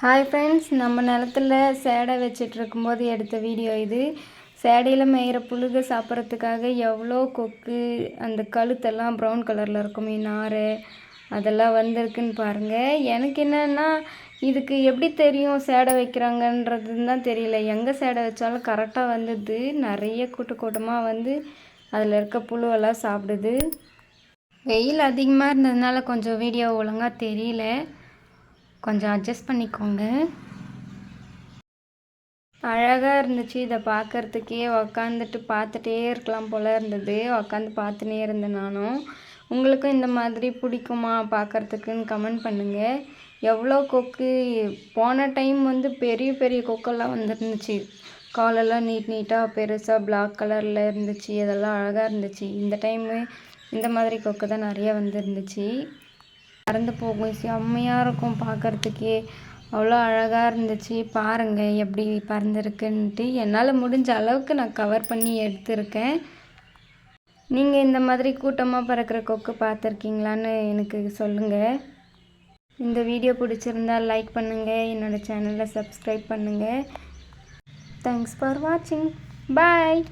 Hi friends நம்ம நிலத்துல சேடை வச்சுட்டு இருக்கும்போது எடுத்த வீடியோ இது. சேடையில் மேயிற புழுக சாப்பிட்றதுக்காக எவ்வளோ கொக்கு அந்த கழுத்தெல்லாம் ப்ரௌன் கலரில் இருக்குமே நார் அதெல்லாம் வந்திருக்குன்னு பாருங்கள் எனக்கு என்னென்னா இதுக்கு எப்படி தெரியும் சேடை வைக்கிறாங்கன்றதுன்னு தான் தெரியல. எங்கே சேடை வச்சாலும் கரெக்டாக வந்தது நிறைய கூட்ட கூட்டமாக வந்து அதில் இருக்க புழுவெல்லாம் சாப்பிடுது. வெயில் அதிகமாக இருந்ததுனால கொஞ்சம் வீடியோ ஒழுங்காக தெரியல. கொஞ்சம் அட்ஜஸ்ட் பண்ணிக்கோங்க. அழகாக இருந்துச்சு. இதை பார்க்கறதுக்கே உக்காந்துட்டு பார்த்துட்டே இருக்கலாம் போல் இருந்தது. உக்காந்து பார்த்துனே இருந்தேன் நானும். உங்களுக்கும் இந்த மாதிரி பிடிக்குமா பார்க்கறதுக்குன்னு கமெண்ட் பண்ணுங்கள் எவ்வளோ கொக்கு? போன டைம் வந்து பெரிய பெரிய கொக்கெல்லாம் வந்துருந்துச்சு. காலெல்லாம் நீட் நீட்டாக பெருசாக பிளாக் கலரில் இருந்துச்சு. அதெல்லாம் அழகாக இருந்துச்சு. இந்த டைமு இந்த மாதிரி கொக்கு தான் நிறைய வந்துருந்துச்சு. பறந்து போகும். செம்மையாக இருக்கும் பார்க்கறதுக்கே அவ்வளோ அழகாக இருந்துச்சு. பாருங்கள் எப்படி பறந்துருக்குன்ட்டு. என்னால் முடிஞ்ச அளவுக்கு நான் கவர் பண்ணி எடுத்திருக்கேன். நீங்கள் இந்த மாதிரி கூட்டமாக பறக்கிற கொக்கு பார்த்துருக்கீங்களான்னு எனக்கு சொல்லுங்கள் இந்த வீடியோ பிடிச்சிருந்தா லைக் பண்ணுங்கள் என்னோடய சேனலை சப்ஸ்கிரைப் பண்ணுங்கள் தேங்க்ஸ் ஃபார் வாட்சிங் பாய்